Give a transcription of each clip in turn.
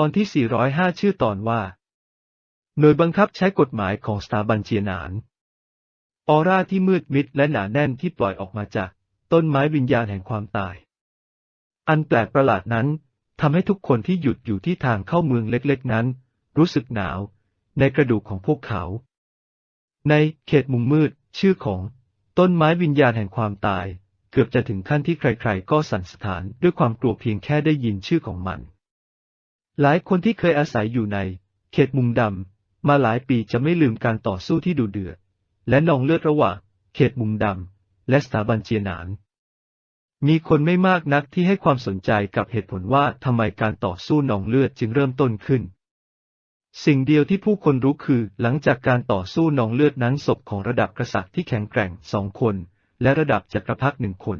ตอนที่ 405 ชื่อตอนว่า หน่วยบังคับใช้กฎหมายของสถาบันเจียนาน ออร่าที่มืดมิดและหนาแน่นที่ปล่อยออกมาจาก ต้นไม้วิญญาณแห่งความตาย อันแปลกประหลาดนั้นทำให้ทุกคนที่หยุดอยู่ที่ทางเข้าเมืองเล็กๆนั้น รู้สึกหนาว ในกระดูกของพวกเขา ในเขตมุมมืด ชื่อของ ต้นไม้วิญญาณแห่งความตาย เกือบจะถึงขั้นที่ใครๆ ก็สั่นสะท้านด้วยความกลัวเพียงแค่ได้ยินชื่อของมัน หลายคนที่เคยอาศัยอยู่ใน เขตมุมดำ มาหลายปีจะไม่ลืมการต่อสู้ที่ดุเดือด และนองเลือดระหว่าง เขตมุมดำ และสถาบันเจียหนาน มีคนไม่มากนักที่ให้ความสนใจกับเหตุผลว่าทำไมการต่อสู้นองเลือดจึงเริ่มต้นขึ้น สิ่งเดียวที่ผู้คนรู้คือ หลังจากการต่อสู้นองเลือดนั้นศพของระดับกษัตริย์ที่แข็งแกร่งสองคน และระดับจักรพรรดิหนึ่งคน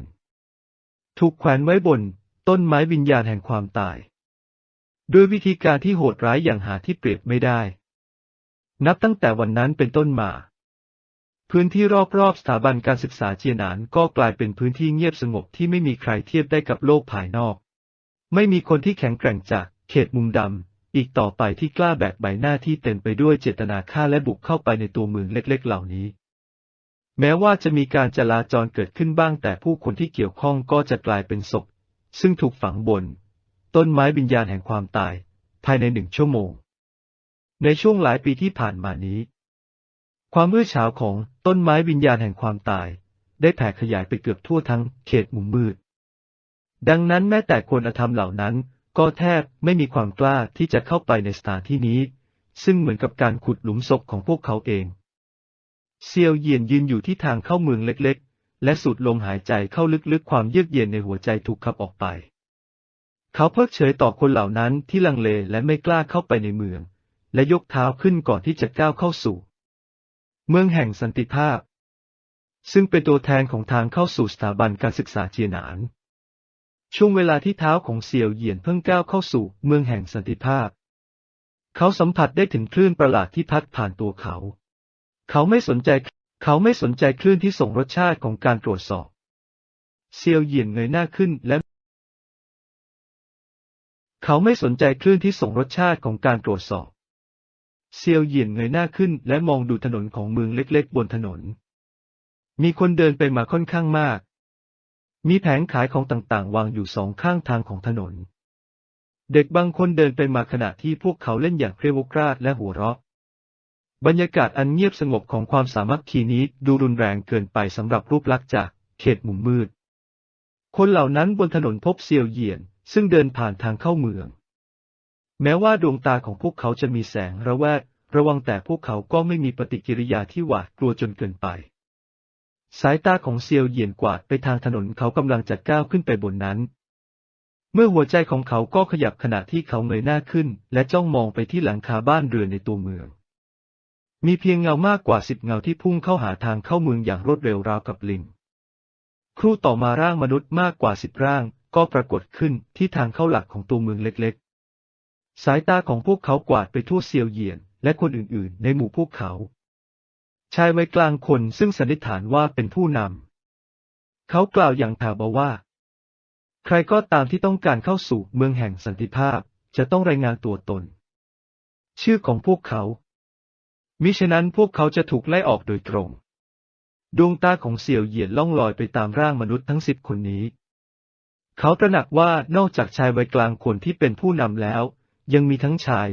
ถูกแขวนไว้บน ต้นไม้วิญญาณแห่งความตาย ด้วยวิธีการที่โหดร้ายอย่างหาที่เปรียบไม่ได้ นับตั้งแต่วันนั้นเป็นต้นมา พื้นที่รอบๆสถาบันการศึกษาเจียหนานก็กลายเป็นพื้นที่เงียบสงบที่ไม่มีใครเทียบได้กับโลกภายนอก ไม่มีคนที่แข็งแกร่งจากเขตมุมดำอีกต่อไปที่กล้าแบกใบหน้าที่เต็มไปด้วยเจตนาฆ่าและบุกเข้าไปในตัวเมืองเล็ก ๆ เหล่านี้แม้ว่าจะมีการจลาจรเกิดขึ้นบ้างแต่ผู้คนที่เกี่ยวข้องก็จะกลายเป็นศพ ซึ่งถูกฝังบน ต้นไม้วิญญาณแห่งความตาย ภายในหนึ่งชั่วโมง ในช่วงหลายปีที่ผ่านมานี้ ความมืดเฉาของต้นไม้วิญญาณแห่งความตาย ได้แผ่ขยายไปเกือบทั่วทั้งเขตมุมมืด ดังนั้นแม้แต่คนอธรรมเหล่านั้น ก็แทบไม่มีความกล้าที่จะเข้าไปในสถานที่นี้ ซึ่งเหมือนกับการขุดหลุมศพของพวกเขาเอง เซียวเยียนยืนอยู่ที่ทางเข้าเมืองเล็กๆ และสูดลมหายใจเข้าลึกๆ ความเยือกเย็นในหัวใจถูกขับออกไป เขาเพิกเฉยต่อคนเหล่านั้นที่ลังเลและไม่กล้าเข้าไปในเมือง และยกเท้าขึ้นก่อนที่จะก้าวเข้าสู่ เมืองแห่งสันติภาพ ซึ่งเป็นตัวแทนของทางเข้าสู่สถาบันการศึกษาเจียหนาน ช่วงเวลาที่เท้าของเซียวเหยียนเพิ่งก้าวเข้าสู่เมืองแห่งสันติภาพ เขาสัมผัสได้ถึงคลื่นประหลาดที่พัดผ่านตัวเขา เขาไม่สนใจ เขาไม่สนใจคลื่นที่ส่งรสชาติของการตรวจสอบ เซียวเหยียนเงยหน้าขึ้นและ เขาไม่สนใจคลื่นที่ส่งรสชาติของการตรวจสอบ เซียวเหยียนเงยหน้าขึ้นและมองดูถนนของเมืองเล็กๆ บนถนน มีคนเดินไปมาค่อนข้างมาก มีแผงขายของต่างๆ วางอยู่สองข้างทางของถนน เด็กบางคนเดินไปมาขณะที่พวกเขาเล่นอย่างเครียวกราดและหัวเราะ บรรยากาศอันเงียบสงบของความสามัคคีนี้ดูรุนแรงเกินไปสำหรับรูปลักษณ์จากเขตมุมมืด คนเหล่านั้นบนถนนพบเซียวเหยียน ซึ่งเดินผ่านทางเข้าเมือง แม้ว่าดวงตาของพวกเขาจะมีแสงระแวดระวังแต่พวกเขาก็ไม่มีปฏิกิริยาที่หวาดกลัวจนเกินไป สายตาของเซียวเหยียนกวาดไปทางถนนเขากำลังจะก้าวขึ้นไปบนนั้น เมื่อหัวใจของเขาก็ขยับขณะที่เขาเงยหน้าขึ้น และจ้องมองไปที่หลังคาบ้านเรือนในตัวเมือง มีเพียงเงามากกว่าสิบเงาที่พุ่งเข้าหาทางเข้าเมืองอย่างรวดเร็วราวกับลิงครู่ต่อมาร่างมนุษย์มากกว่าสิบร่าง ก็ปรากฏขึ้นที่ทางเข้าหลักของตัวเมืองเล็กๆ สายตาของพวกเขากวาดไปทั่วเซียวเหยียนและคนอื่นๆ ในหมู่พวกเขา ชายวัยกลางคนซึ่งสันนิษฐานว่าเป็นผู้นำ เขากล่าวอย่างถาบว่า ใครก็ตามที่ต้องการเข้าสู่เมืองแห่งสันติภาพจะต้องรายงานตัวตน ชื่อของพวกเขา มิฉะนั้นพวกเขาจะถูกไล่ออกโดยตรง ดวงตาของเสี่ยวเหยียนล่องลอยไปตามร่างมนุษย์ทั้งสิบคนนี้ เขาตระหนักว่านอกจากชายวัยกลางคนที่เป็นผู้นำแล้ว ยังมีทั้งชาย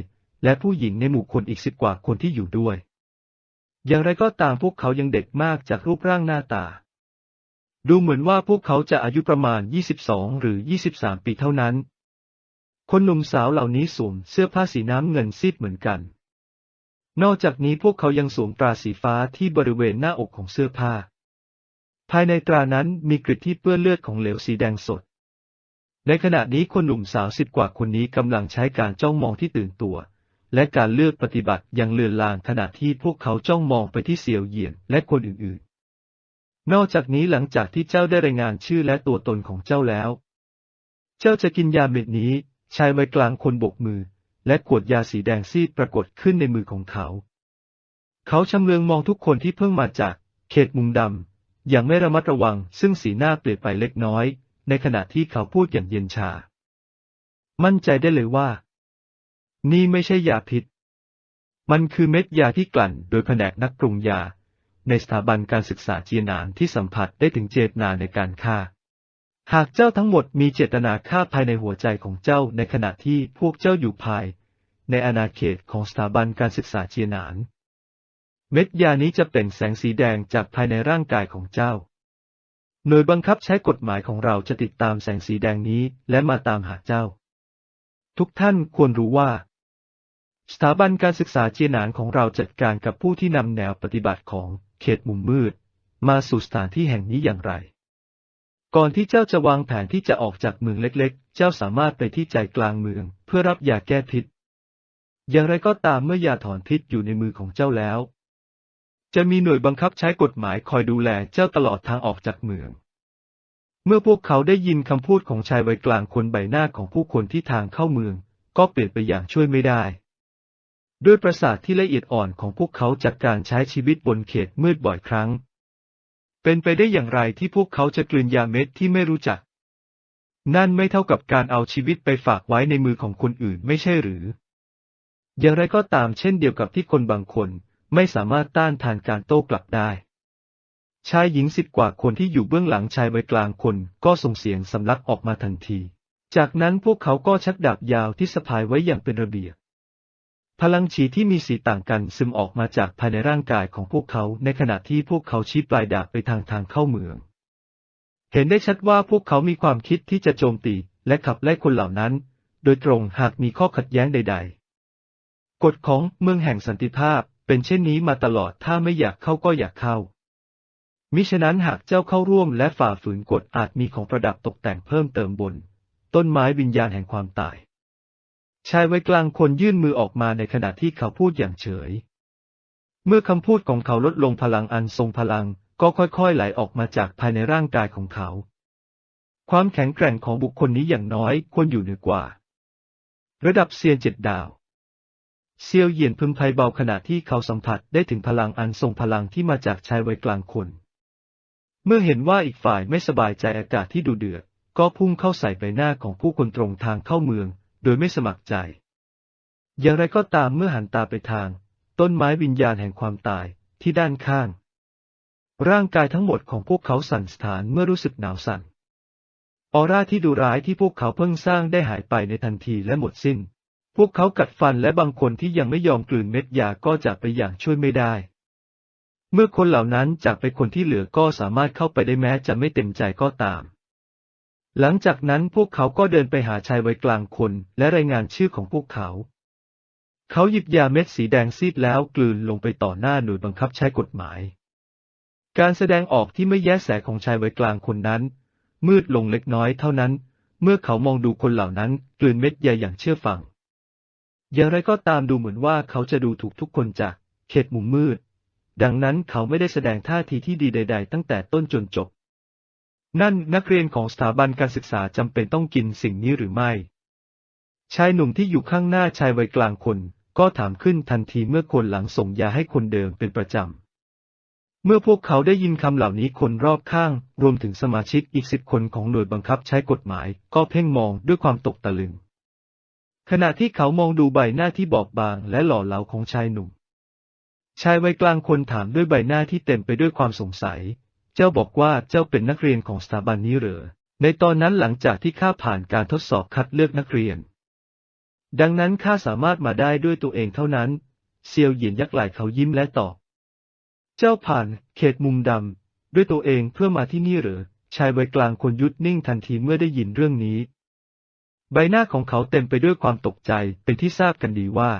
และผู้หญิงในหมู่คนอีกสิบกว่าคนที่อยู่ด้วย อย่างไรก็ตามพวกเขายังเด็กมากจากรูปร่างหน้าตา ดูเหมือนว่าพวกเขาจะอายุประมาณ 22 หรือ 23 ปีเท่านั้น คนหนุ่มสาวเหล่านี้สวมเสื้อผ้าสีน้ำเงินซีดเหมือนกัน นอกจากนี้พวกเขายังสวมตราสีฟ้าที่บริเวณหน้าอกของเสื้อผ้า ภายในตรานั้นมีกริดที่เปื้อนเลือดของเหลวสีแดงสด ในขณะนี้คนหนุ่มสาวสิบกว่าคนนี้กำลังใช้การจ้องมองที่ตื่นตัว และการเลือกปฏิบัติอย่างเลือนลางขณะที่พวกเขาจ้องมองไปที่เสี่ยวเหยียนและคนอื่นๆ นอกจากนี้หลังจากที่เจ้าได้รายงานชื่อและตัวตนของเจ้าแล้ว เจ้าจะกินยาเม็ดนี้ชายวัยกลางคนบกมือ และขวดยาสีแดงซีดปรากฏขึ้นในมือของเขา เขาชำเลืองมองทุกคนที่เพิ่งมาจาก เขตมุมดำอย่างไม่ระมัดระวังซึ่งสีหน้าเปลี่ยนไปเล็กน้อย ในขณะที่เขาพูดอย่างเย็นชา มั่นใจได้เลยว่า นี่ไม่ใช่ยาพิษ มันคือเม็ดยาที่กลั่นโดยแผนกนักปรุงยา ในสถาบันการศึกษาจีนานที่สัมผัสได้ถึงเจตนาในการฆ่า หากเจ้าทั้งหมดมีเจตนาฆ่าภายในหัวใจของเจ้าในขณะที่พวกเจ้าอยู่ภาย ในอาณาเขตของสถาบันการศึกษาเจียนาน เม็ดยานี้จะเป็นแสงสีแดงจากภายในร่างกายของเจ้า หน่วยบังคับใช้กฎหมายของเราจะติดตามแสงสีแดงนี้และมาตามหาเจ้า ทุกท่านควรรู้ว่า สถาบันการศึกษาเจียนานของเราจัดการกับผู้ที่นำแนวปฏิบัติของเขตมุมมืด มาสู่สถานที่แห่งนี้อย่างไร ก่อนที่เจ้าจะวางแผนที่จะออกจากเมืองเล็กๆ เจ้าสามารถไปที่ใจกลางเมืองเพื่อรับยาแก้พิษ อย่างไรก็ตามเมื่อยาถอนพิษอยู่ในมือของเจ้าแล้ว จะมีหน่วยบังคับใช้กฎหมายคอยดูแลเจ้าตลอดทางออกจากเมือง เมื่อพวกเขาได้ยินคำพูดของชายวัยกลางคนใบหน้าของผู้คนที่ทางเข้าเมือง ก็เปลี่ยนไปอย่างช่วยไม่ได้ ด้วยประสาทที่ละเอียดอ่อนของพวกเขาจากการใช้ชีวิตบนเขตมืดบ่อยครั้ง เป็นไปได้อย่างไรที่พวกเขาจะกลืนยาเม็ดที่ไม่รู้จัก นั่นไม่เท่ากับการเอาชีวิตไปฝากไว้ในมือของคนอื่นไม่ใช่หรือ อย่างไรก็ตามเช่นเดียวกับที่คนบางคน ไม่สามารถต้านทานการโต้กลับได้ ชายหญิงสิบกว่าคนที่อยู่เบื้องหลังชายวัยกลางคนก็ส่งเสียงสำลักออกมาทันที จากนั้นพวกเขาก็ชักดาบยาวที่สะพายไว้อย่างเป็นระเบียบ พลังฉีที่มีสีต่างกันซึมออกมาจากภายในร่างกายของพวกเขาในขณะที่พวกเขาชี้ปลายดาบไปทางทางเข้าเมือง เห็นได้ชัดว่าพวกเขามีความคิดที่จะโจมตีและขับไล่คนเหล่านั้น โดยตรงหากมีข้อขัดแย้งใด ๆ กฎของเมืองแห่งสันติภาพ เป็นเช่นนี้มาตลอดถ้าไม่อยากเข้าก็อยากเข้า มิฉะนั้นหากเจ้าเข้าร่วมและฝ่าฝืนกฎอาจมีของประดับตกแต่งเพิ่มเติมบน ต้นไม้วิญญาณแห่งความตาย ชายไว้กลางคนยื่นมือออกมาในขณะที่เขาพูดอย่างเฉย เมื่อคำพูดของเขาลดลงพลังอันทรงพลังก็ค่อยๆไหลออกมาจากภายในร่างกายของเขา ความแข็งแกร่งของบุคคลนี้อย่างน้อยควรอยู่เหนือกว่า ระดับเซียนเจ็ดดาว เซียวเหยียนพึมไพเบาขณะที่เขาสัมผัสได้ถึงพลังอันทรงพลังที่มาจากชายวัยกลางคน เมื่อเห็นว่าอีกฝ่ายไม่สบายใจอากาศที่ดูเดือด ก็พุ่งเข้าใส่ใบหน้าของผู้คนตรงทางเข้าเมือง โดยไม่สมัครใจ อย่างไรก็ตามเมื่อหันตาไปทาง ต้นไม้วิญญาณแห่งความตายที่ด้านข้าง ร่างกายทั้งหมดของพวกเขาสั่นสถานเมื่อรู้สึกหนาวสั่นออร่าที่ดูร้ายที่พวกเขาเพิ่งสร้างได้หายไปในทันทีและหมดสิ้น พวกเขากัดฟันและบางคนที่ยังไม่ยอมกลืนเม็ดยาก็จากไปอย่างช่วยไม่ได้ เมื่อคนเหล่านั้นจากไปคนที่เหลือก็สามารถเข้าไปได้แม้จะไม่เต็มใจก็ตาม หลังจากนั้นพวกเขาก็เดินไปหาชายวัยกลางคนและรายงานชื่อของพวกเขา เขาหยิบยาเม็ดสีแดงซีดแล้วกลืนลงไปต่อหน้าหน่วยบังคับใช้กฎหมาย การแสดงออกที่ไม่แยแสของชายวัยกลางคนนั้น มืดลงเล็กน้อยเท่านั้น เมื่อเขามองดูคนเหล่านั้นกลืนเม็ดยาอย่างเชื่อฟัง อย่างไรก็ตามดูเหมือนว่าเขาจะดูถูกทุกคนจากเขตมุมมืด ดังนั้นเขาไม่ได้แสดงท่าทีที่ดีใด ๆ ตั้งแต่ต้นจนจบ นั่นนักเรียนของสถาบันการศึกษาจำเป็นต้องกินสิ่งนี้หรือไม่ ชายหนุ่มที่อยู่ข้างหน้าชายวัยกลางคน ก็ถามขึ้นทันทีเมื่อคนหลังส่งยาให้คนเดิมเป็นประจำเมื่อพวกเขาได้ยินคำเหล่านี้คนรอบข้าง รวมถึงสมาชิกอีกสิบคนของหน่วยบังคับใช้กฎหมาย ก็เพ่งมองด้วยความตกตะลึง ขณะที่เขามองดูใบหน้าที่บอบบางและหล่อเหลาของชายหนุ่ม ชายวัยกลางคนถามด้วยใบหน้าที่เต็มไปด้วยความสงสัย เจ้าบอกว่าเจ้าเป็นนักเรียนของสถาบันนี้เหรอ ในตอนนั้นหลังจากที่ข้าผ่านการทดสอบคัดเลือกนักเรียน ดังนั้นข้าสามารถมาได้ด้วยตัวเองเท่านั้น เซียวเหยียนยักไหล่เขายิ้มและตอบ เจ้าผ่านเขตมุมดำด้วยตัวเองเพื่อมาที่นี่เหรอ ชายวัยกลางคนยุดนิ่งทันทีเมื่อได้ยินเรื่องนี้ ใบหน้าของเขาเต็มไปด้วยความตกใจเป็นที่ทราบกันดีว่า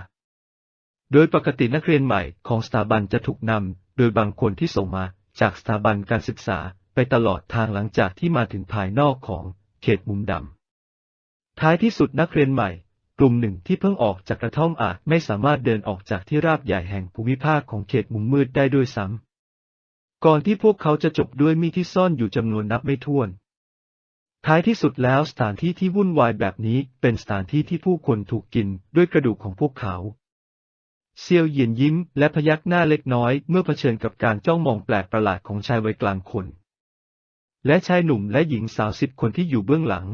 โดยปกตินักเรียนใหม่ของสถาบันจะถูกนำโดยบางคนที่ส่งมาจากสถาบันการศึกษาไปตลอดทางหลังจากที่มาถึงภายนอกของเขตมุมดำ ท้ายที่สุดนักเรียนใหม่ กลุ่มหนึ่งที่เพิ่งออกจากกระท่อมอาจไม่สามารถเดินออกจากที่ราบใหญ่แห่งภูมิภาคของเขตมุมมืดได้ด้วยซ้ำก่อนที่พวกเขาจะจบด้วยมีดที่ซ่อนอยู่จำนวนนับไม่ถ้วน ท้ายที่สุดแล้วสถานที่ที่วุ่นวายแบบนี้เป็นสถานที่ที่ผู้คนถูกกินด้วยกระดูกของพวกเขาเซียวเหยียนยิ้มและพยักหน้าเล็กน้อยเมื่อเผชิญกับการจ้องมองแปลกประหลาดของชายวัยกลางคน และชายหนุ่มและหญิงสาวสิบคนที่อยู่เบื้องหลัง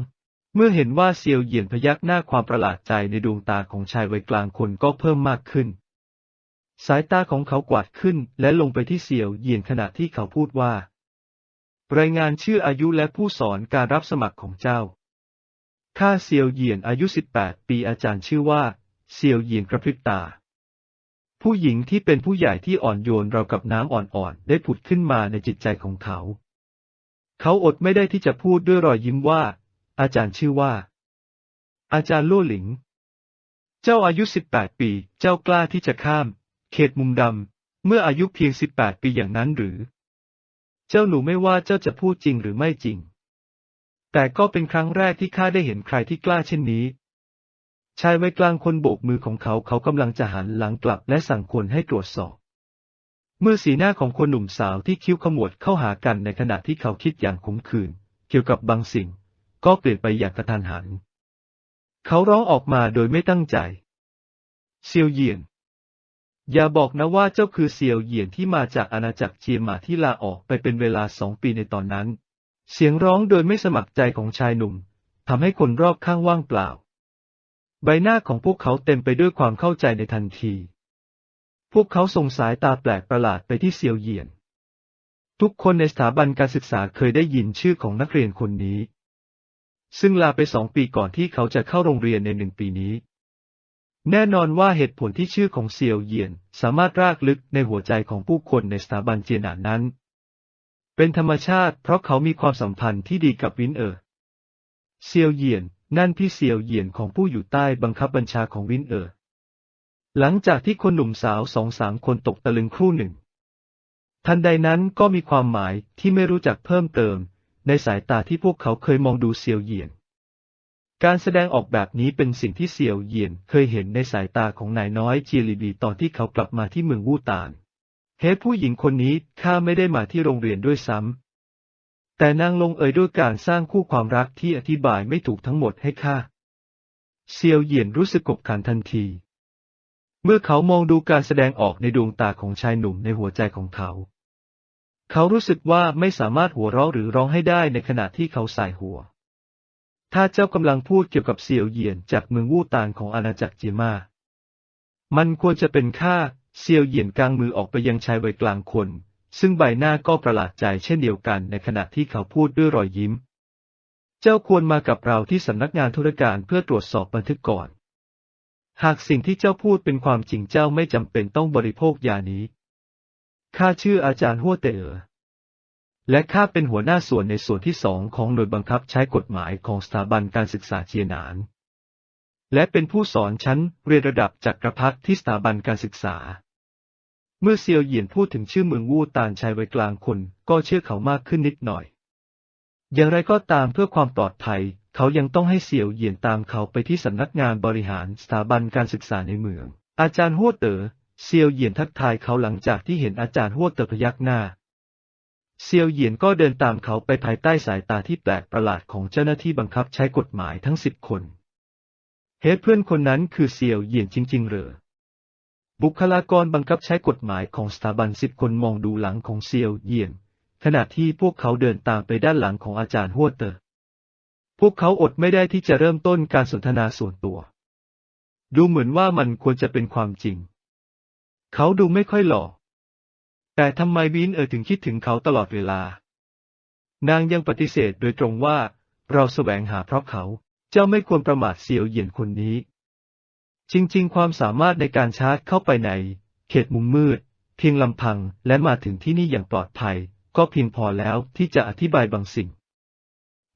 เมื่อเห็นว่าเซียวเหยียนพยักหน้าความประหลาดใจในดวงตาของชายวัยกลางคนก็เพิ่มมากขึ้น สายตาของเขากวาดขึ้นและลงไปที่เซียวเหยียนขณะที่เขาพูดว่า รายงานชื่ออายุและผู้สอนการรับสมัครของเจ้า ข้าเซียวเหยียนอายุ 18 ปีอาจารย์ชื่อว่า เซียวเหยียนกระพริบตา ผู้หญิงที่เป็นผู้ใหญ่ที่อ่อนโยนเราวกับน้ำอ่อนๆ ได้ผุดขึ้นมาในจิตใจของเขา เขาอดไม่ได้ที่จะพูดด้วยรอยยิ้มว่า อาจารย์ชื่อว่า อาจารย์โล่หลิง เจ้าอายุ 18 ปี เจ้ากล้าที่จะข้าม เขตมุมดำ เมื่ออายุเพียง 18 ปีอย่างนั้นหรือ เจ้าหนูไม่ว่าเจ้าจะพูดจริงหรือไม่จริง แต่ก็เป็นครั้งแรกที่ข้าได้เห็นใครที่กล้าเช่นนี้ ชายวัยกลางคนโบกมือของเขาเขากำลังจะหันหลังกลับและสั่งคนให้ตรวจสอบ เมื่อสีหน้าของคนหนุ่มสาวที่คิ้วขมวดเข้าหากันในขณะที่เขาคิดอย่างขมขื่นเกี่ยวกับบางสิ่ง ก็เปลี่ยนไปอย่างกระทันหัน เขาร้องออกมาโดยไม่ตั้งใจ เซียวเยียน อย่าบอกนะว่าเจ้าคือเซียวเหยียนที่มาจากอาณาจักรเจียหมาที่ลาออกไปเป็นเวลาสองปีในตอนนั้น เสียงร้องโดยไม่สมัครใจของชายหนุ่มทำให้คนรอบข้างว่างเปล่า ใบหน้าของพวกเขาเต็มไปด้วยความเข้าใจในทันที พวกเขาส่งสายตาแปลกประหลาดไปที่เซียวเหยียน ทุกคนในสถาบันการศึกษาเคยได้ยินชื่อของนักเรียนคนนี้ ซึ่งลาไปสองปีก่อนที่เขาจะเข้าโรงเรียนในหนึ่งปีนี้ แน่นอนว่าเหตุผลที่ชื่อของเซียวเหยียนสามารถรากลึกในหัวใจของผู้คนในสถาบันเจียหนานนั้น เป็นธรรมชาติเพราะเขามีความสัมพันธ์ที่ดีกับวินเอ๋อเซียวเหยียนนั่นพี่เซียวเหยียนของผู้อยู่ใต้บังคับบัญชาของวินเอ๋อหลังจากที่คนหนุ่มสาวสองสามคนตกตะลึงครู่หนึ่ง ทันใดนั้นก็มีความหมายที่ไม่รู้จักเพิ่มเติม ในสายตาที่พวกเขาเคยมองดูเซียวเหยียน การแสดงออกแบบนี้เป็นสิ่งที่เซียวเยียนเคยเห็นในสายตาของนายน้อยเจียลีบีตอนที่เขากลับมาที่เมืองวูตาน เฮ้ผู้หญิงคนนี้ข้าไม่ได้มาที่โรงเรียนด้วยซ้ำ แต่นางลงเอยด้วยการสร้างคู่ความรักที่อธิบายไม่ถูกทั้งหมดให้ข้า เซียวเยียนรู้สึกกบขันทันที เมื่อเขามองดูการแสดงออกในดวงตาของชายหนุ่มในหัวใจของเขา เขารู้สึกว่าไม่สามารถหัวเราะหรือร้องให้ได้ในขณะที่เขาสายหัว ถ้าเจ้ากำลังพูดเกี่ยวกับเซียวเหยียนจากเมืองวูตานของอาณาจักรเจียมา มันควรจะเป็นข้าเซียวเหยียนกลางมือออกไปยังชายวัยกลางคน ซึ่งใบหน้าก็ประหลาดใจเช่นเดียวกันในขณะที่เขาพูดด้วยรอยยิ้ม เจ้าควรมากับเราที่สำนักงานธุรการเพื่อตรวจสอบบันทึกก่อน หากสิ่งที่เจ้าพูดเป็นความจริงเจ้าไม่จำเป็นต้องบริโภคยานี้ ข้าชื่ออาจารย์หัวเต๋อ และข้าเป็นหัวหน้าส่วนในส่วนที่สองของหน่วยบังคับใช้กฎหมายของสถาบันการศึกษาเจียนาน และเป็นผู้สอนชั้นเรียนระดับจักรพรรดิที่สถาบันการศึกษา เมื่อเซียวเหยียนพูดถึงชื่อเมืองวูตานชายวัยกลางคนก็เชื่อเขามากขึ้นนิดหน่อย อย่างไรก็ตามเพื่อความปลอดภัย เขายังต้องให้เซียวเหยียนตามเขาไปที่สำนักงานบริหารสถาบันการศึกษาในเมือง อาจารย์หัวเต๋อเซียวเหยียนทักทายเขาหลังจากที่เห็นอาจารย์หัวเต๋อพยักหน้า เซียวเหยียนก็เดินตามเขาไปภายใต้สายตาที่แปลกประหลาดของเจ้าหน้าที่บังคับใช้กฎหมายทั้งสิบคน เฮดเพื่อนคนนั้นคือเซียวเหยียนจริง ๆ เหรอ บุคลากรบังคับใช้กฎหมายของสถาบันสิบคนมองดูหลังของเซียวเหยียน ขณะที่พวกเขาเดินตามไปด้านหลังของอาจารย์หัวเตอพวกเขาอดไม่ได้ที่จะเริ่มต้นการสนทนาส่วนตัว ดูเหมือนว่ามันควรจะเป็นความจริง เขาดูไม่ค่อยหล่อ แต่ทำไมวินเออถึงคิดถึงเขาตลอดเวลา นางยังปฏิเสธโดยตรงว่า เราแสวงหาเพราะเขา เจ้าไม่ควรประมาทเซียวเหยียนคนนี้ จริงๆ ความสามารถในการชาร์จเข้าไปใน เขตมุมมืด เพียงลำพังและมาถึงที่นี่อย่างปลอดภัย ก็เพียงพอแล้วที่จะอธิบายบางสิ่ง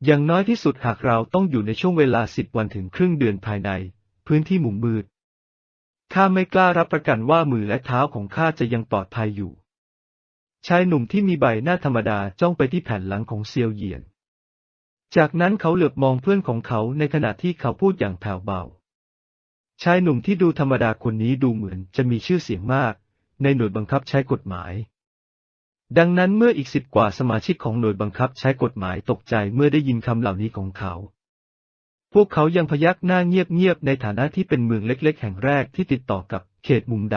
อย่างน้อยที่สุดหากเราต้องอยู่ในช่วงเวลาสิบวันถึงครึ่งเดือนภายใน พื้นที่มุมมืดข้าไม่กล้ารับประกันว่ามือและเท้าของข้าจะยังปลอดภัยอยู่ ชายหนุ่มที่มีใบหน้าธรรมดาจ้องไปที่แผ่นหลังของเซียวเหยียน จากนั้นเขาเหลือบมองเพื่อนของเขาในขณะที่เขาพูดอย่างแผ่วเบา ชายหนุ่มที่ดูธรรมดาคนนี้ดูเหมือนจะมีชื่อเสียงมาก ในหน่วยบังคับใช้กฎหมาย ดังนั้นเมื่ออีกสิบกว่าสมาชิกของหน่วยบังคับใช้กฎหมายตกใจเมื่อได้ยินคำเหล่านี้ของเขาพวกเขายังพยักหน้าเงียบๆ ในฐานะที่เป็นเมืองเล็กๆ แห่งแรกที่ติดต่อกับเขตมุมด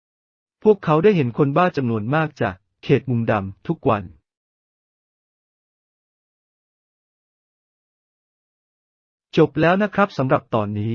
ำ พวกเขาได้เห็นคนบ้าจำนวนมากจาก เขตมุมดำ ทุกวันจบแล้วนะครับสำหรับตอนนี้